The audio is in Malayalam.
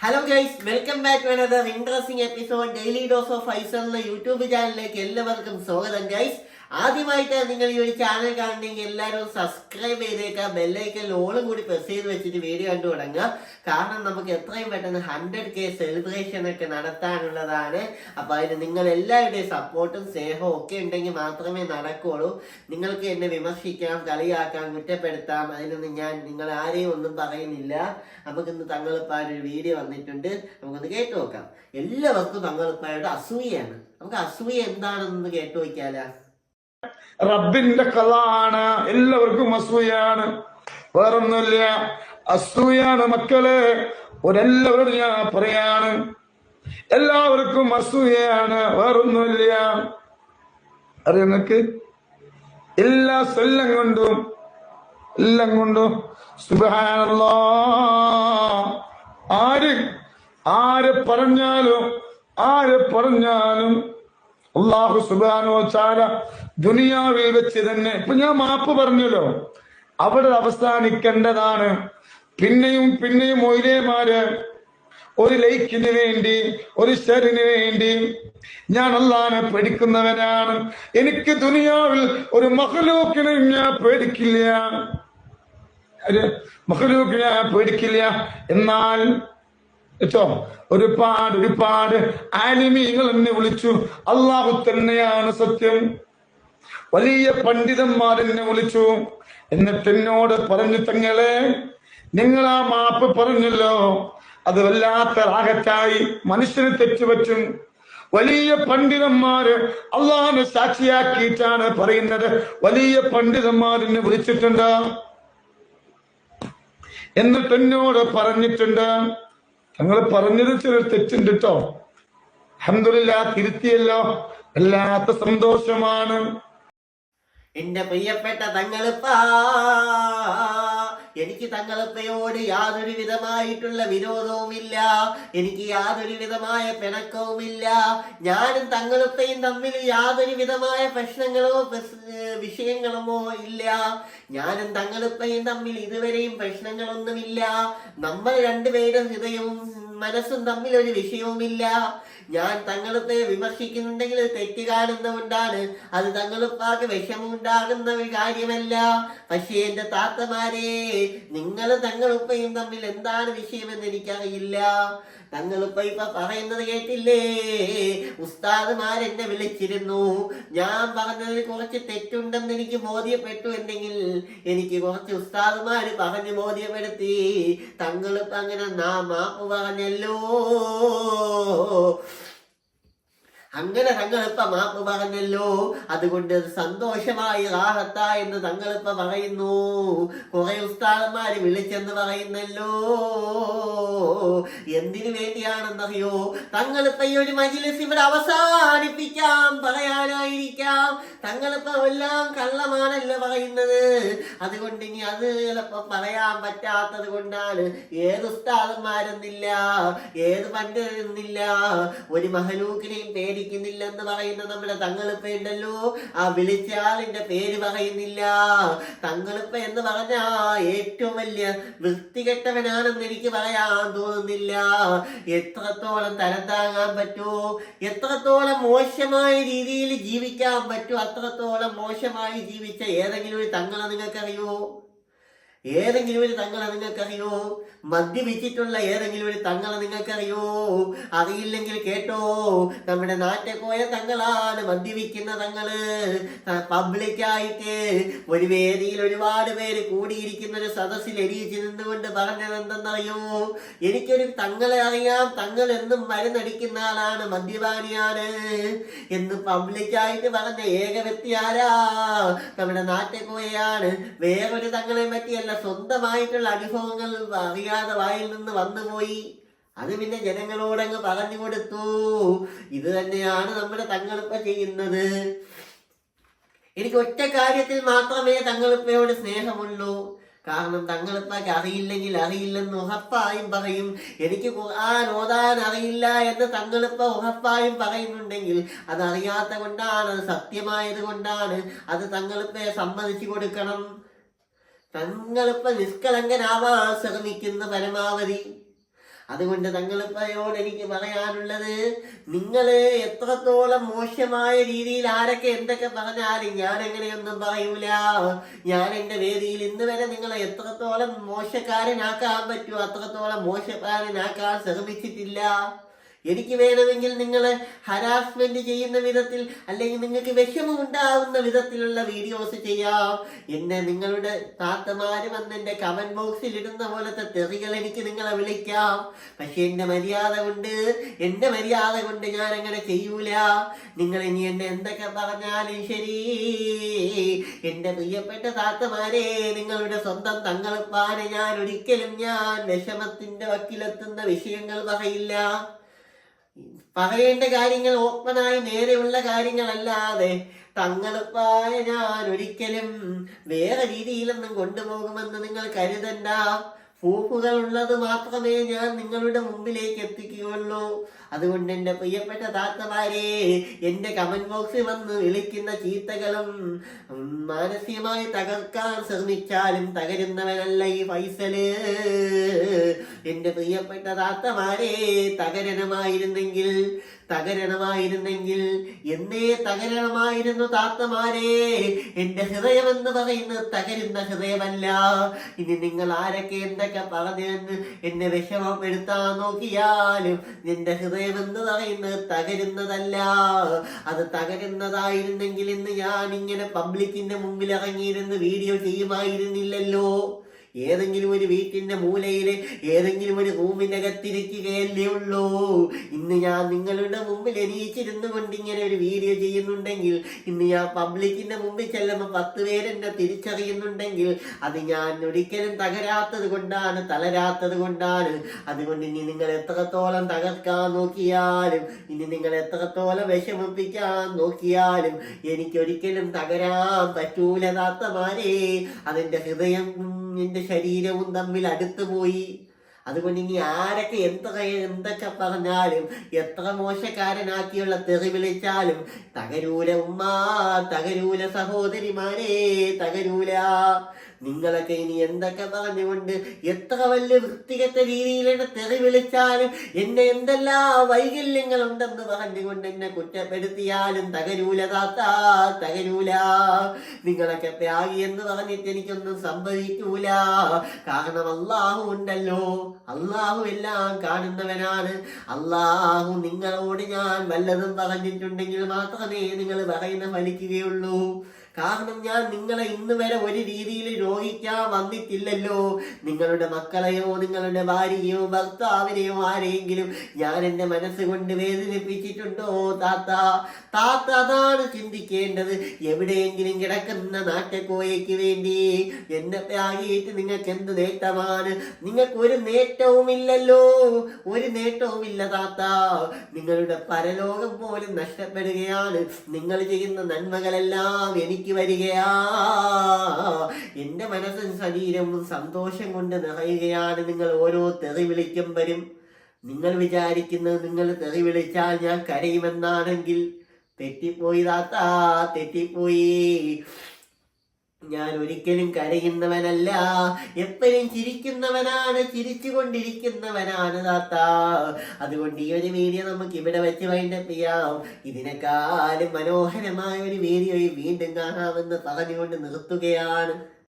Hello guys welcome back to another interesting episode daily dose of Faisal എന്ന യൂട്യൂബ് ചാനലിലേക്ക് എല്ലാവർക്കും സ്വാഗതം ഗൈസ് ആദ്യമായിട്ട് നിങ്ങൾ ഈ ഒരു ചാനൽ കാണണമെങ്കിൽ എല്ലാവരും സബ്സ്ക്രൈബ് ചെയ്തേക്കുക ബെല്ലൈക്കൻ ഓളും കൂടി പ്രസ് ചെയ്ത് വെച്ചിട്ട് വീഡിയോ കണ്ടു തുടങ്ങുക. കാരണം നമുക്ക് എത്രയും പെട്ടെന്ന് ഹൺഡ്രഡ് കെ സെലിബ്രേഷൻ ഒക്കെ നടത്താനുള്ളതാണ്. അപ്പൊ അതിന് നിങ്ങൾ എല്ലാവരുടെയും സപ്പോർട്ടും സ്നേഹവും ഒക്കെ ഉണ്ടെങ്കിൽ മാത്രമേ നടക്കുള്ളൂ. നിങ്ങൾക്ക് എന്നെ വിമർശിക്കാം കളിയാക്കാം കുറ്റപ്പെടുത്താം. അതിനൊന്നും ഞാൻ നിങ്ങൾ ആരെയും ഒന്നും പറയുന്നില്ല. നമുക്കിന്ന് തങ്ങളിപ്പായുടെ ഒരു വീഡിയോ വന്നിട്ടുണ്ട്. നമുക്കൊന്ന് കേട്ടു നോക്കാം. എല്ലാവർക്കും തങ്ങളിപ്പായുടെ അസൂയയാണ്. നമുക്ക് അസൂയ എന്താണെന്ന് കേട്ടു നോക്കിയാലാ? റബ്ബിന്റെ കഥയാണ് എല്ലാവർക്കും അസൂയാണ്. വേറൊന്നുമില്ല. അസൂയാണ് മക്കളെ. ഒരെല്ലാവരോടും ഞാൻ പറയാണ്. എല്ലാവർക്കും അസൂയാണ്. വേറൊന്നുമില്ല. അറിയാം നിങ്ങക്ക്? എല്ലാ സ്വല്ലം കൊണ്ടും എല്ലാം കൊണ്ടും സുബാനല്ലോ ആര് ആര് പറഞ്ഞാലും ആര് പറഞ്ഞാലും അള്ളാഹു സുബാനോ ചാല ദുനിയാവിൽ വെച്ച് തന്നെ ഇപ്പൊ ഞാൻ മാപ്പ് പറഞ്ഞല്ലോ അവിടെ അവസാനിക്കേണ്ടതാണ്. പിന്നെയും പിന്നെയും മൊയിലേമാര് ഒരു ലൈക്കിന് വേണ്ടി ഒരു ഷെറിന് വേണ്ടി ഞാൻ അള്ളാനെ പേടിക്കുന്നവനാണ്. എനിക്ക് ദുനിയാവിൽ ഒരു മഹലൂക്കിനെ ഞാൻ പേടിക്കില്ല. ഒരു മഹലൂക്ക് ഞാൻ പേടിക്കില്ല. എന്നാൽ കേട്ടോ? ഒരുപാട് ഒരുപാട് ആലിമീങ്ങൾ എന്നെ വിളിച്ചു. അള്ളാഹു തന്നെയാണ് സത്യം. വലിയ പണ്ഡിതന്മാർ എന്നെ വിളിച്ചു. എന്നിട്ട് എന്നോട് പറഞ്ഞു തങ്ങളെ നിങ്ങൾ ആ മാപ്പ് പറഞ്ഞല്ലോ. അത് വല്ലാത്ത രാഗത്തായി മനുഷ്യന് തെറ്റുപറ്റും വലിയ പണ്ഡിതന്മാര് അള്ളാഹിനെ സാക്ഷിയാക്കിയിട്ടാണ് പറയുന്നത്. വലിയ പണ്ഡിതന്മാർ എന്നെ വിളിച്ചിട്ടുണ്ട്. എന്നിട്ട് എന്നോട് പറഞ്ഞിട്ടുണ്ട് ഞങ്ങൾ പറഞ്ഞത് ചില തെറ്റുണ്ട് കേട്ടോ അഹമ്മദില്ല തിരുത്തിയല്ലോ. വല്ലാത്ത സന്തോഷമാണ്. എന്റെ പ്രിയപ്പെട്ട തങ്ങളിപ്പ എനിക്ക് തങ്ങളപ്പയോട് യാതൊരു വിധമായിട്ടുള്ള വിരോധവുമില്ല. എനിക്ക് യാതൊരു വിധമായ പിണക്കവുമില്ല. ഞാനും തങ്ങളപ്പയും തമ്മിൽ യാതൊരു വിധമായ പ്രശ്നങ്ങളോ വിഷയങ്ങളോ വിഷയങ്ങളുമോ ഇല്ല. ഞാനും തങ്ങളപ്പയും തമ്മിൽ ഇതുവരെയും പ്രശ്നങ്ങളൊന്നുമില്ല. നമ്മൾ രണ്ടുപേരും ഹൃദയവും മനസ്സും തമ്മിൽ ഒരു വിഷയവുമില്ല. ഞാൻ തങ്ങളത്തെ വിമർശിക്കുന്നുണ്ടെങ്കിൽ തെറ്റ് കാണുന്നതുകൊണ്ടാണ്. അത് തങ്ങളുപ്പാക്ക് വിഷമുണ്ടാകുന്ന ഒരു കാര്യമല്ല. പക്ഷേ എന്റെ താത്തമാരെ നിങ്ങൾ തങ്ങളുപ്പയും തമ്മിൽ എന്താണ് വിഷയമെന്ന് എനിക്കറിയില്ല. തങ്ങളിപ്പ ഇപ്പൊ പറയുന്നത് കേട്ടില്ലേ? ഉസ്താദുമാർ എന്നെ വിളിച്ചിരുന്നു. ഞാൻ പറഞ്ഞതിൽ കുറച്ച് തെറ്റുണ്ടെന്ന് എനിക്ക് ബോധ്യപ്പെട്ടു എന്നെങ്കിൽ എനിക്ക് കുറച്ച് ഉസ്താദ്മാര് പറഞ്ഞു ബോധ്യപ്പെടുത്തി. തങ്ങളിപ്പ അങ്ങനെ നാ മാപ്പ് പറഞ്ഞല്ലോ. അങ്ങനെ തങ്ങളിപ്പ മാപ്പ് പറഞ്ഞല്ലോ. അതുകൊണ്ട് അത് സന്തോഷമായി റാഹത്ത എന്ന് തങ്ങളിപ്പ പറയുന്നു. കുറെ ഉസ്താദന്മാര് വിളിച്ചെന്ന് പറയുന്നല്ലോ. എന്തിനു വേണ്ടിയാണെന്നറിയോ? തങ്ങളിപ്പ ഈ ഒരു മജിലിസ് ഇവിടെ അവസാനിപ്പിക്കാം പറയാനായിരിക്കാം തങ്ങളിപ്പ എല്ലാം കള്ളമാണല്ലോ പറയുന്നത്. അതുകൊണ്ട് ഇനി അത് ചിലപ്പോ പറയാൻ പറ്റാത്തത് കൊണ്ടാണ് ഏത് ഉസ്താദന്മാരെന്നില്ല ഏത് പണ്ഡിതരെന്നില്ല ഒരു മഹലൂക്കിനെയും പേടിക്കുന്നില്ല എന്ന് പറയുന്ന നമ്മുടെ തങ്ങളിപ്പ ഉണ്ടല്ലോ. ആ വിളിച്ച ആളിന്റെ പേര് പറയുന്നില്ല. തങ്ങളിപ്പ എന്ന് പറഞ്ഞ ഏറ്റവും വലിയ വൃത്തികെട്ടവനാണെന്ന് എനിക്ക് പറയാൻ തോന്നുന്നില്ല. എത്രത്തോളം തരം താങ്ങാൻ പറ്റുമോ എത്രത്തോളം മോശമായ രീതിയിൽ ജീവിക്കാൻ പറ്റുമോ അത്രത്തോളം മോശമായി ജീവിച്ച ഏതെങ്കിലും ഒരു തങ്ങളെ നിങ്ങൾക്കറിയോ ഏതെങ്കിലും ഒരു തങ്ങളെ നിങ്ങൾക്കറിയോ? മദ്യപിച്ചിട്ടുള്ള ഏതെങ്കിലും ഒരു തങ്ങളെ നിങ്ങൾക്കറിയോ? അറിയില്ലെങ്കിൽ കേട്ടോ. നമ്മുടെ നാട്ടിൽ തങ്ങളാണ് മദ്യപിക്കുന്ന തങ്ങൾ. പബ്ലിക്കായിട്ട് ഒരു വേദിയിൽ ഒരുപാട് പേര് കൂടിയിരിക്കുന്ന ഒരു സദസ്സിൽ എരിയിച്ച് നിന്നുകൊണ്ട് പറഞ്ഞത് എന്തെന്നറിയോ? എനിക്കൊരു തങ്ങളെ അറിയാം. തങ്ങൾ എന്നും മരുന്നടിക്കുന്ന ആളാണ് മദ്യപാനിയാണ് എന്ന് പബ്ലിക്കായിട്ട് പറഞ്ഞ ഏക വ്യക്തി ആരാ? നമ്മുടെ നാട്ടിൽ വേറൊരു തങ്ങളെ പറ്റിയല്ല സ്വന്തമായിട്ടുള്ള അനുഭവങ്ങൾ അറിയാതെ വായിൽ നിന്ന് വന്നുപോയി. അത് പിന്നെ ജനങ്ങളോടങ്ങ് പറഞ്ഞു കൊടുത്തു. ഇത് തന്നെയാണ് നമ്മുടെ തങ്ങളിപ്പ ചെയ്യുന്നത്. എനിക്ക് ഒറ്റ കാര്യത്തിൽ മാത്രമേ തങ്ങളിപ്പയോട് സ്നേഹമുള്ളൂ. കാരണം തങ്ങളിപ്പയ്ക്ക് അറിയില്ലെങ്കിൽ അറിയില്ലെന്ന് ഉറപ്പായും പറയും. എനിക്ക് ഖുർആൻ ഓതാൻ അറിയില്ല എന്ന് തങ്ങളിപ്പ ഉറപ്പായും പറയുന്നുണ്ടെങ്കിൽ അത് അറിയാത്ത കൊണ്ടാണ് അത് സത്യമായത് കൊണ്ടാണ് അത് തങ്ങളിപ്പയെ സമ്മതിച്ചു കൊടുക്കണം. തങ്ങളിപ്പ നിഷ്കളങ്കനാവാൻ ശ്രമിക്കുന്ന പരമാവധി. അതുകൊണ്ട് തങ്ങളിപ്പയോട് എനിക്ക് പറയാനുള്ളത് നിങ്ങൾ എത്രത്തോളം മോശമായ രീതിയിൽ ആരൊക്കെ എന്തൊക്കെ പറഞ്ഞാലും ഞാൻ എങ്ങനെയൊന്നും പറയൂല. ഞാൻ എന്റെ വേദിയിൽ ഇന്ന് വരെ നിങ്ങളെ എത്രത്തോളം മോശക്കാരനാക്കാൻ പറ്റുമോ അത്രത്തോളം മോശക്കാരനാക്കാൻ ശ്രമിച്ചിട്ടില്ല. എനിക്ക് വേണമെങ്കിൽ നിങ്ങൾ ഹരാസ്മെന്റ് ചെയ്യുന്ന വിധത്തിൽ അല്ലെങ്കിൽ നിങ്ങൾക്ക് വിഷമം ഉണ്ടാവുന്ന വിധത്തിലുള്ള വീഡിയോസ് ചെയ്യാം. എന്നെ നിങ്ങളുടെ താത്തമാര് വന്ന് എന്റെ കമന്റ് ബോക്സിൽ ഇടുന്ന പോലത്തെ തെറികൾ എനിക്ക് നിങ്ങളെ വിളിക്കാം. പക്ഷെ എന്റെ മര്യാദ കൊണ്ട് എന്റെ മര്യാദ കൊണ്ട് ഞാൻ അങ്ങനെ ചെയ്യൂല. നിങ്ങൾ ഇനി എന്നെ എന്തൊക്കെ പറഞ്ഞാലും ശരി. എന്റെ പ്രിയപ്പെട്ട താത്തമാരെ നിങ്ങളുടെ സ്വന്തം തങ്ങളുപ്പാനെ ഞാൻ ഒരിക്കലും ഞാൻ വിഷമത്തിന്റെ വക്കിലെത്തുന്ന വിഷയങ്ങൾ പറയില്ല. പറയേണ്ട കാര്യങ്ങൾ ഓപ്പണായി നേരെയുള്ള കാര്യങ്ങളല്ലാതെ തങ്ങളുപ്പായ ഞാൻ ഒരിക്കലും വേറെ രീതിയിലൊന്നും കൊണ്ടുപോകുമെന്ന് നിങ്ങൾ കരുതണ്ട. പ്രൂഫുകൾ ഉള്ളത് മാത്രമേ ഞാൻ നിങ്ങളുടെ മുമ്പിലേക്ക് എത്തിക്കുകയുള്ളൂ. അതുകൊണ്ട് എന്റെ പ്രിയപ്പെട്ട താത്തമാരെ എന്റെ കമന്റ് ബോക്സിൽ വന്ന് വിളിക്കുന്ന ചീത്തകളും മാനസികമായി തകർക്കാൻ ശ്രമിച്ചാലും തകരുന്നവനല്ല ഈ ഫൈസൽ. എന്റെ പ്രിയപ്പെട്ട താത്തമാരെ തകരണമായിരുന്നെങ്കിൽ തകരണമായിരുന്നെങ്കിൽ എന്നേ തകരണമായിരുന്നു താത്തമാരെ. എന്റെ ഹൃദയം എന്ന് പറയുന്നത് തകരുന്ന ഹൃദയമല്ല. ഇനി നിങ്ങൾ ആരൊക്കെ എന്തൊക്കെ പറഞ്ഞെന്ന് എന്നെ വിഷമപ്പെടുത്താൻ നോക്കിയാലും എന്റെ ഹൃദയമെന്ന് പറയുന്നത് തകരുന്നതല്ല. അത് തകരുന്നതായിരുന്നെങ്കിൽ ഇന്ന് ഞാൻ ഇങ്ങനെ പബ്ലിക്കിന്റെ മുമ്പിൽ ഇറങ്ങിയിരുന്ന് വീഡിയോ ചെയ്യുമായിരുന്നില്ലല്ലോ. ഏതെങ്കിലും ഒരു വീട്ടിന്റെ മൂലയിൽ ഏതെങ്കിലും ഒരു റൂമിന്റെ റൂമിനകത്തിരിക്കുകയല്ലേ ഉള്ളൂ. ഇന്ന് ഞാൻ നിങ്ങളുടെ മുമ്പിൽ എണീച്ചിരുന്നു കൊണ്ട് ഇങ്ങനെ ഒരു വീഡിയോ ചെയ്യുന്നുണ്ടെങ്കിൽ ഇന്ന് ഞാൻ പബ്ലിക്കിന്റെ മുമ്പിൽ ചെല്ലുമ്പോൾ പത്ത് പേരെന്നെ തിരിച്ചറിയുന്നുണ്ടെങ്കിൽ അത് ഞാൻ ഒരിക്കലും തകരാത്തത് കൊണ്ടാണ് തളരാത്തത് കൊണ്ടാണ്. അതുകൊണ്ട് ഇനി നിങ്ങൾ എത്രത്തോളം തകർക്കാൻ നോക്കിയാലും ഇനി നിങ്ങൾ എത്രത്തോളം വിഷമിപ്പിക്കാൻ നോക്കിയാലും എനിക്കൊരിക്കലും തകരാൻ പറ്റൂല താത്തമാരെ ഹൃദയം എന്റെ ശരീരവും തമ്മിൽ അടുത്തു പോയി. അതുകൊണ്ട് ഇനി ആരൊക്കെ എത്ര എന്തൊക്കെ പറഞ്ഞാലും എത്ര മോശക്കാരനാക്കിയുള്ള തെറി വിളിച്ചാലും തകരൂല ഉമ്മ തകരൂല സഹോദരിമാരെ തകരൂല. നിങ്ങളൊക്കെ ഇനി എന്തൊക്കെ പറഞ്ഞുകൊണ്ട് എത്ര വലിയ വൃത്തികെട്ട രീതിയിലാണ് തെറി വിളിച്ചാലും എന്നെ എന്തെല്ലാം വൈകല്യങ്ങൾ ഉണ്ടെന്ന് പറഞ്ഞുകൊണ്ട് എന്നെ കുറ്റപ്പെടുത്തിയാലും തകരൂല താത്ത തകരൂല. നിങ്ങളൊക്കെ ത്യാഗി എന്ന് പറഞ്ഞിട്ട് എനിക്കൊന്നും സംഭവിക്കൂല. കാരണം അള്ളാഹു ഉണ്ടല്ലോ. അള്ളാഹു എല്ലാം കാണുന്നവനാണ്. അള്ളാഹു നിങ്ങളോട് ഞാൻ വല്ലതും പറഞ്ഞിട്ടുണ്ടെങ്കിൽ മാത്രമേ നിങ്ങൾ പറയുന്ന ഫലിക്കുകയുള്ളൂ. കാരണം ഞാൻ നിങ്ങളെ ഇന്ന് വരെ ഒരു രീതിയിൽ രോഗിക്കാൻ വന്നിട്ടില്ലല്ലോ. നിങ്ങളുടെ മക്കളെയോ നിങ്ങളുടെ ഭാര്യയോ ഭർത്താവിനെയോ ആരെയെങ്കിലും ഞാൻ എന്റെ മനസ്സുകൊണ്ട് വേദനിപ്പിച്ചിട്ടുണ്ടോ താത്ത? താത്ത അതാണ് ചിന്തിക്കേണ്ടത്. എവിടെയെങ്കിലും കിടക്കുന്ന നാട്ടക്കോയയ്ക്ക് വേണ്ടി എന്നെ ആകിയിട്ട് നിങ്ങൾക്ക് എന്ത് നേട്ടമാണ്? നിങ്ങൾക്ക് ഒരു നേട്ടവുമില്ലല്ലോ. ഒരു നേട്ടവുമില്ല താത്ത. നിങ്ങളുടെ പരലോകം പോലും നഷ്ടപ്പെടുകയാണ്. നിങ്ങൾ ചെയ്യുന്ന നന്മകളെല്ലാം എനിക്ക് വരികയാ. എന്റെ മനസ്സും ശരീരവും സന്തോഷം കൊണ്ട് നിറയുകയാണ്. നിങ്ങൾ ഓരോ തെറി വിളിക്കുമ്പോഴും നിങ്ങൾ വിചാരിക്കുന്നത് നിങ്ങൾ തെറി വിളിച്ചാൽ ഞാൻ കരയുമെന്നാണെങ്കിൽ തെറ്റിപ്പോയി താത്ത തെറ്റിപ്പോയി. ഞാൻ ഒരിക്കലും കരയുന്നവനല്ല. എപ്പോഴും ചിരിക്കുന്നവനാണ് ചിരിച്ചുകൊണ്ടിരിക്കുന്നവനാണ് താത്ത. അതുകൊണ്ട് ഈ ഒരു വീഡിയോ നമുക്ക് ഇവിടെ വെച്ച് വൈൻഡപ്പ് ചെയ്യാം. ഇതിനെക്കാളും മനോഹരമായ ഒരു വീഡിയോയിൽ വീണ്ടും കാണാമെന്ന് പറഞ്ഞുകൊണ്ട് നിർത്തുകയാണ്.